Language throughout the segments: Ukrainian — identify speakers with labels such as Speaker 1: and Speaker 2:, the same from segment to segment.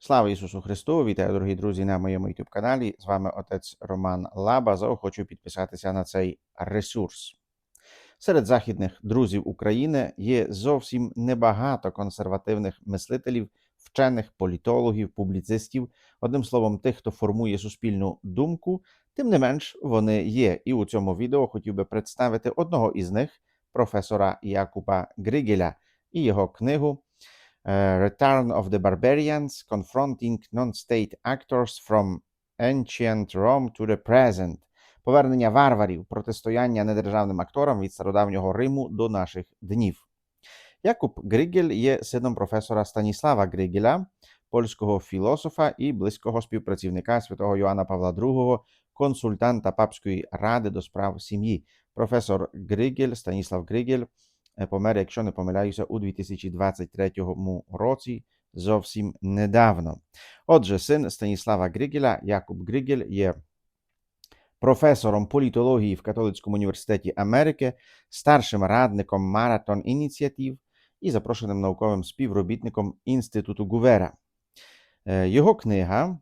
Speaker 1: Слава Ісусу Христу! Вітаю, дорогі друзі, на моєму youtube каналі. З вами отець Роман Лаба. Заохочу підписатися на цей ресурс. Серед західних друзів України є зовсім небагато консервативних мислителів, вчених, політологів, публіцистів, одним словом, тих, хто формує суспільну думку. Тим не менш, вони є. І у цьому відео хотів би представити одного із них, професора Якуба Григеля, і його книгу. Uh, Return of the Barbarians Confronting Non-State Actors from Ancient Rome to the Present. Повернення варварів, протистояння недержавним акторам від стародавнього Риму до наших днів. Якуб Григель є сином професора Станіслава Григеля, польського філософа і близького співпрацівника святого Йоанна Павла II, консультанта Папської ради до справ сім'ї. Професор Григель, Станіслав Григель помер, якщо не помиляюся, у 2023 році зовсім недавно. Отже, син Станіслава Григеля, Якуб Григель, є професором політології в Католицькому університеті Америки, старшим радником маратон ініціатив і запрошеним науковим співробітником Інституту Гувера. Е, Його книга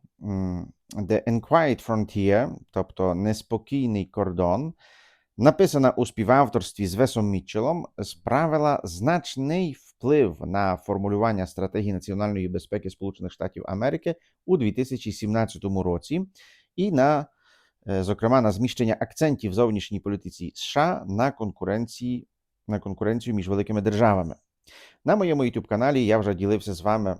Speaker 1: The Unquiet Frontier, тобто Неспокійний кордон, написана у співавторстві з Весом Мітчелом, справила значний вплив на формулювання стратегії національної безпеки Сполучених Штатів Америки у 2017 році і на, е, зокрема, на зміщення акцентів в зовнішній політиці США на конкуренції на конкуренцію між великими державами. На моєму youtube каналі я вже ділився з вами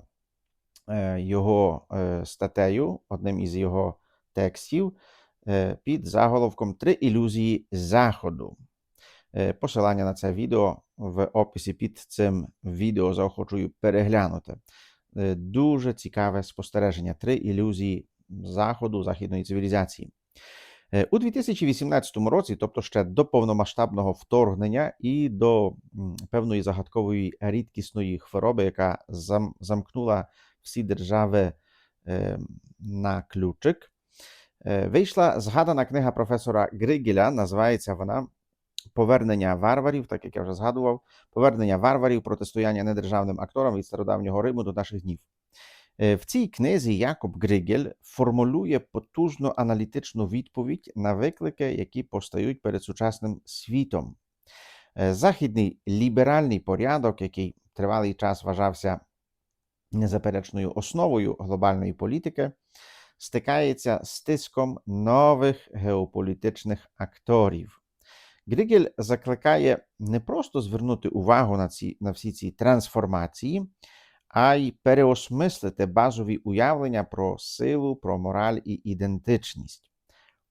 Speaker 1: е, його е, статтею, одним із його текстів під заголовком Три ілюзії Заходу. Е, Посилання на це відео в описі під цим відео заохочую переглянути. Е, Дуже цікаве спостереження. Три ілюзії Заходу, західної цивілізації. Е, У 2018 році, тобто ще до повномасштабного вторгнення і до певної загадкової рідкісної хвороби, яка замкнула всі держави е, на ключик, е, вийшла згадана книга професора Григеля, називається вона Повернення варварів, так як я вже згадував, повернення варварів, протистояння недержавним акторам від стародавнього Риму до наших днів. Е, В цій книзі Якоб Григель формулює потужну аналітичну відповідь на виклики, які постають перед сучасним світом. Е, Західний ліберальний порядок, який тривалий час вважався незаперечною основою глобальної політики, стикається з тиском нових геополітичних акторів. Григель закликає не просто звернути увагу на, ці, на всі ці трансформації, а й переосмислити базові уявлення про силу, про мораль і ідентичність.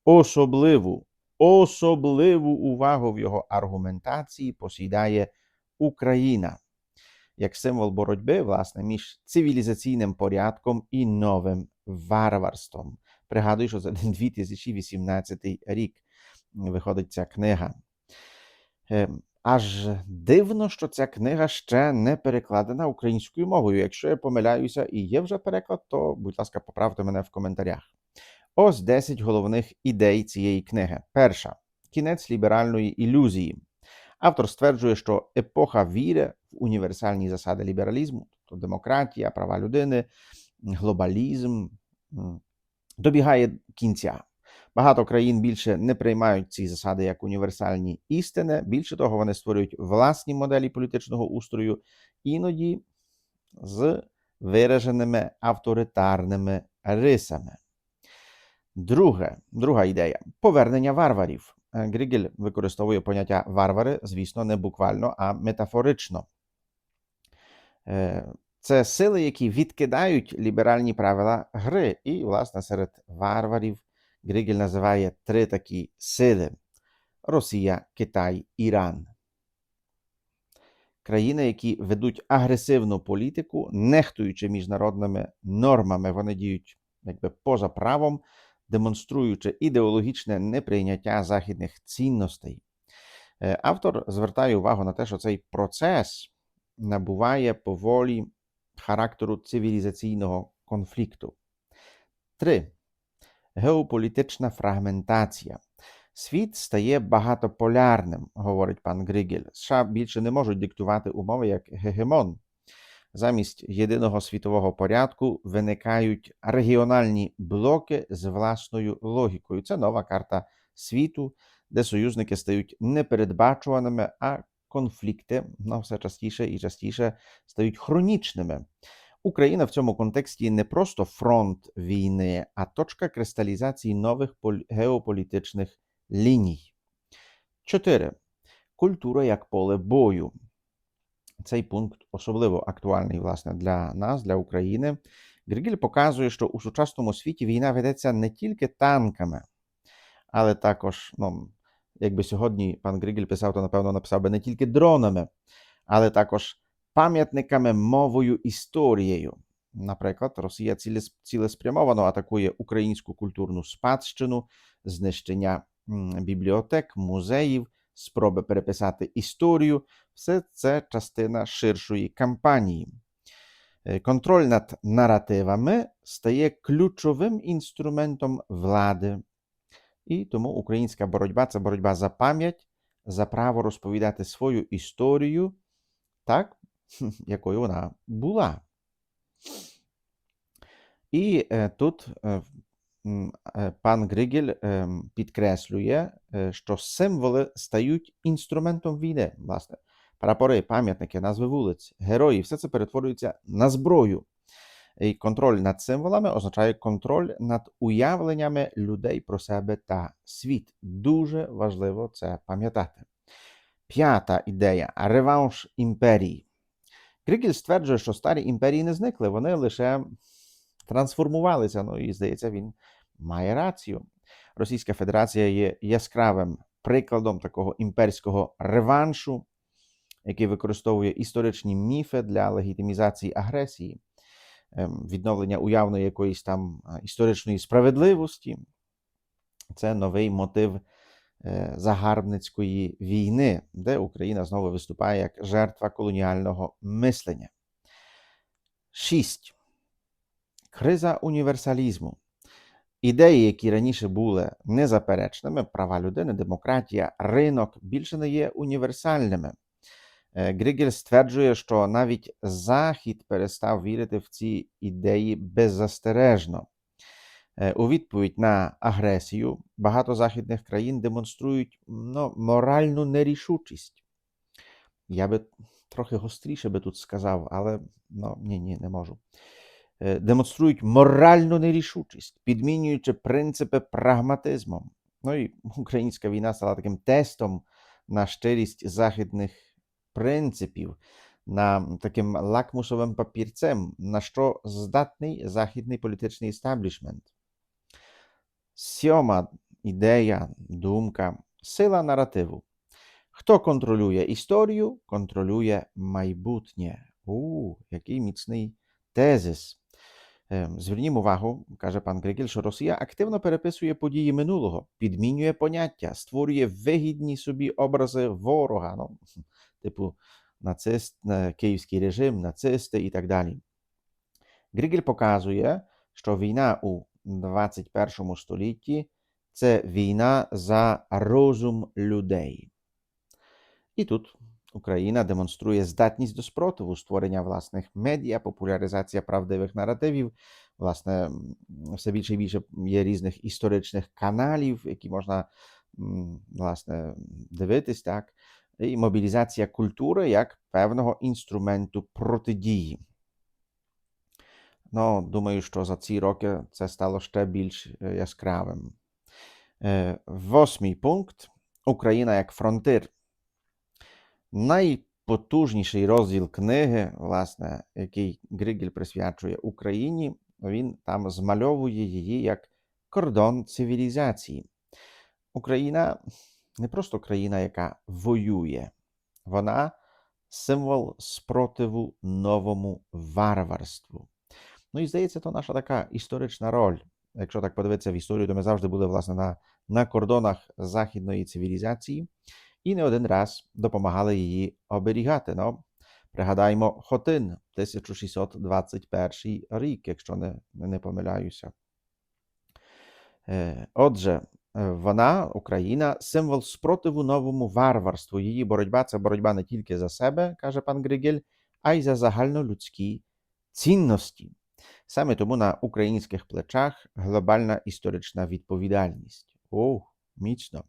Speaker 1: Особливу, особливу увагу в його аргументації посідає Україна як символ боротьби власне, між цивілізаційним порядком і новим варварством. Пригадую, що за 2018 рік виходить ця книга. Е, Аж дивно, що ця книга ще не перекладена українською мовою. Якщо я помиляюся і є вже переклад, то, будь ласка, поправте мене в коментарях. Ось 10 головних ідей цієї книги. Перша кінець ліберальної ілюзії. Автор стверджує, що епоха віри в універсальні засади лібералізму, тобто демократія, права людини, глобалізм, добігає кінця. Багато країн більше не приймають ці засади як універсальні істини. Більше того, вони створюють власні моделі політичного устрою, іноді з вираженими авторитарними рисами. Друге, друга ідея повернення варварів. Е, Грігель використовує поняття варвари, звісно, не буквально, а метафорично. Це сили, які відкидають ліберальні правила гри. І, власне, серед варварів Григель називає три такі сили: Росія, Китай, Іран. Країни, які ведуть агресивну політику, нехтуючи міжнародними нормами, вони діють якби поза правом, демонструючи ідеологічне неприйняття західних цінностей. Е, Автор звертає увагу на те, що цей процес набуває поволі характеру цивілізаційного конфлікту. Три. Геополітична фрагментація. Світ стає багатополярним, говорить пан Григель. США більше не можуть диктувати умови як гегемон. замість єдиного світового порядку виникають регіональні блоки з власною логікою. Це нова карта світу, де союзники стають непередбачуваними, а конфлікти ну, все частіше і частіше стають хронічними. Україна в цьому контексті не просто фронт війни, а точка кристалізації нових геополітичних ліній. 4. Культура як поле бою. Цей пункт особливо актуальний власне для нас, для України. Григіль показує, що у сучасному світі війна ведеться не тільки танками, але також, ну, якби сьогодні пан Григіль писав, то напевно написав би не тільки дронами, але також пам'ятниками, мовою, історією. Наприклад, Росія цілеспрямовано атакує українську культурну спадщину, знищення бібліотек, музеїв, спроби переписати історію. Все це частина ширшої кампанії. Е, Контроль над наративами стає ключовим інструментом влади. І тому українська боротьба це боротьба за пам'ять, за право розповідати свою історію так, якою вона була. І е, тут е, е, пан Григель підкреслює, що символи стають інструментом війни. Власне, прапори, пам'ятники, назви вулиць, герої, все це перетворюється на зброю. І контроль над символами означає контроль над уявленнями людей про себе та світ. Дуже важливо це пам'ятати. П'ята ідея реванш імперії. Крикель стверджує, що старі імперії не зникли, вони лише трансформувалися. Ну і здається, він має рацію. Російська Федерація є яскравим прикладом такого імперського реваншу, який використовує історичні міфи для легітимізації агресії, відновлення уявної якоїсь там історичної справедливості. Це новий мотив е, загарбницької війни, де Україна знову виступає як жертва колоніального мислення. Шість. Криза універсалізму. Ідеї, які раніше були незаперечними, права людини, демократія, ринок більше не є універсальними. Е, Григель стверджує, що навіть Захід перестав вірити в ці ідеї беззастережно. Е, У відповідь на агресію багато західних країн демонструють ну, моральну нерішучість. Я би трохи гостріше би тут сказав, але ну, ні, ні, не можу. Е, Демонструють моральну нерішучість, підмінюючи принципи прагматизмом. Ну і українська війна стала таким тестом на щирість західних принципів, на таким лакмусовим папірцем, на що здатний західний політичний істеблішмент. Сьома ідея, думка, сила наративу. Хто контролює історію, контролює майбутнє. У, який міцний тезис. Ем, Звернімо увагу, каже пан Григель, що Росія активно переписує події минулого, підмінює поняття, створює вигідні собі образи ворога, ну, типу е, київський режим, нацисти і так далі. Григель показує, що війна у 21 столітті це війна за розум людей. І тут Україна демонструє здатність до спротиву, створення власних медіа, популяризація правдивих наративів. Власне, все більше і більше є різних історичних каналів, які можна власне дивитись, так, і мобілізація культури як певного інструменту протидії. Ну, думаю, що за ці роки це стало ще більш е, яскравим. Е, Восьмий пункт Україна як фронтир. Найпотужніший розділ книги, власне, який Григель присвячує Україні, він там змальовує її як кордон цивілізації. Україна не просто країна, яка воює, вона символ спротиву новому варварству. Ну і здається, то наша така історична роль. Якщо так подивитися в історію, то ми завжди були власне на, на кордонах західної цивілізації і не один раз допомагали її оберігати. Ну, пригадаймо Хотин, 1621 рік, якщо не, не помиляюся. Е, Отже, вона, Україна, символ спротиву новому варварству. Її боротьба це боротьба не тільки за себе, каже пан Григель, а й за загальнолюдські цінності. Саме тому на українських плечах глобальна історична відповідальність. О, міцно.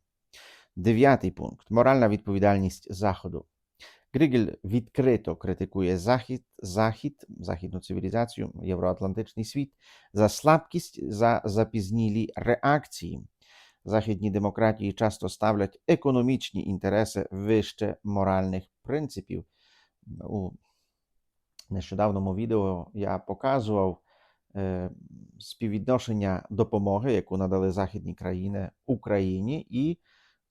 Speaker 1: Дев'ятий пункт моральна відповідальність Заходу. Григель відкрито критикує Захід, Захід, західну цивілізацію, євроатлантичний світ за слабкість, за запізнілі реакції. Західні демократії часто ставлять економічні інтереси вище моральних принципів. У нещодавному відео я показував е, співвідношення допомоги, яку надали західні країни Україні, і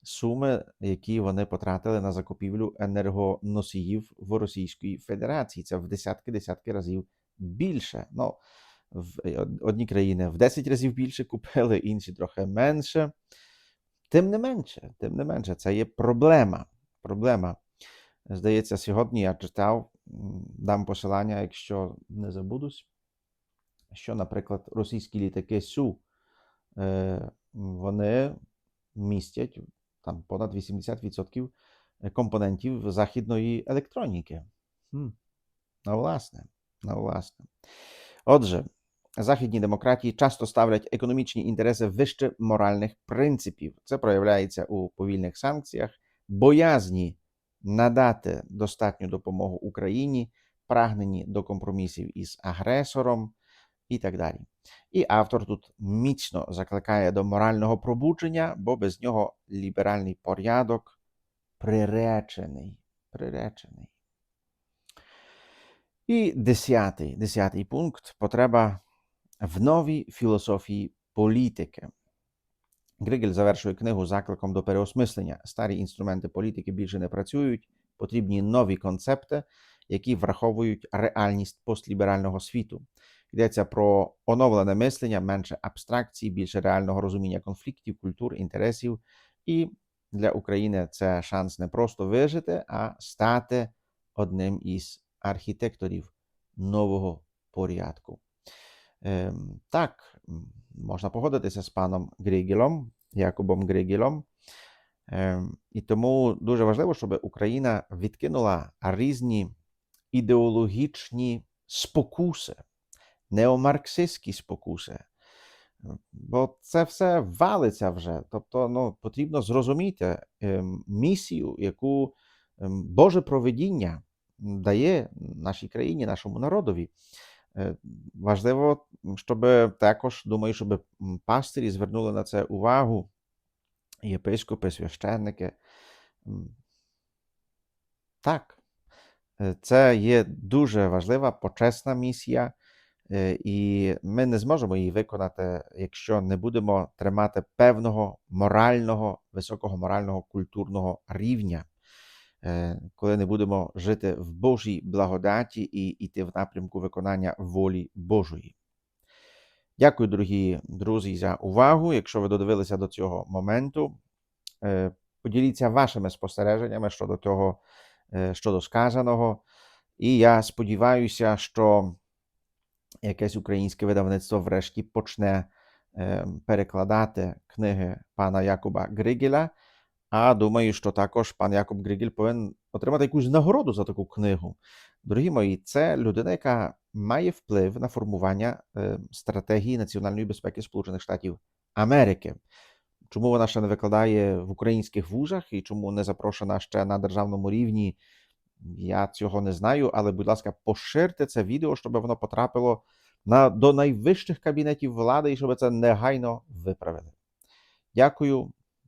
Speaker 1: суми, які вони потратили на закупівлю енергоносіїв в Російській Федерації. Це в десятки-десятки разів більше. Ну, в е, одні країни в 10 разів більше купили, інші трохи менше. Тим не менше, тим не менше, це є проблема. Проблема. Здається, сьогодні я читав, дам посилання, якщо не забудусь, що, наприклад, російські літаки Су, е, вони містять там понад 80% компонентів західної електроніки. Ну, власне, ну, власне. Отже, західні демократії часто ставлять економічні інтереси вище моральних принципів. Це проявляється у повільних санкціях, боязні надати достатню допомогу Україні, прагнені до компромісів із агресором і так далі. І автор тут міцно закликає до морального пробудження, бо без нього ліберальний порядок приречений. приречений. І десятий, десятий пункт потреба в новій філософії політики. Григель завершує книгу закликом до переосмислення. Старі інструменти політики більше не працюють, потрібні нові концепти, які враховують реальність постліберального світу. Йдеться про оновлене мислення, менше абстракцій, більше реального розуміння конфліктів, культур, інтересів. І для України це шанс не просто вижити, а стати одним із архітекторів нового порядку. Ем, так, можна погодитися з паном Григелом, Якубом Григелом. Ем, і тому дуже важливо, щоб Україна відкинула різні ідеологічні спокуси, неомарксистські спокуси. Бо це все валиться вже. Тобто ну, потрібно зрозуміти ем, місію, яку ем, Боже проведіння дає нашій країні, нашому народові. Е, Важливо, щоб також, думаю, щоб пастирі звернули на це увагу, єпископи, священники. Так, е, це є дуже важлива, почесна місія, е, і ми не зможемо її виконати, якщо не будемо тримати певного морального, високого морального культурного рівня, коли не будемо жити в Божій благодаті і йти в напрямку виконання волі Божої. Дякую, дорогі друзі, за увагу. Якщо ви додивилися до цього моменту, е, поділіться вашими спостереженнями щодо того, е, щодо сказаного. І я сподіваюся, що якесь українське видавництво врешті почне е, перекладати книги пана Якуба Григеля. А думаю, що також пан Якуб Григель повинен отримати якусь нагороду за таку книгу. Дорогі мої, це людина, яка має вплив на формування е, стратегії національної безпеки Сполучених Штатів Америки. Чому вона ще не викладає в українських вузах і чому не запрошена ще на державному рівні? Я цього не знаю, але, будь ласка, поширте це відео, щоб воно потрапило на, до найвищих кабінетів влади і щоб це негайно виправили. Дякую,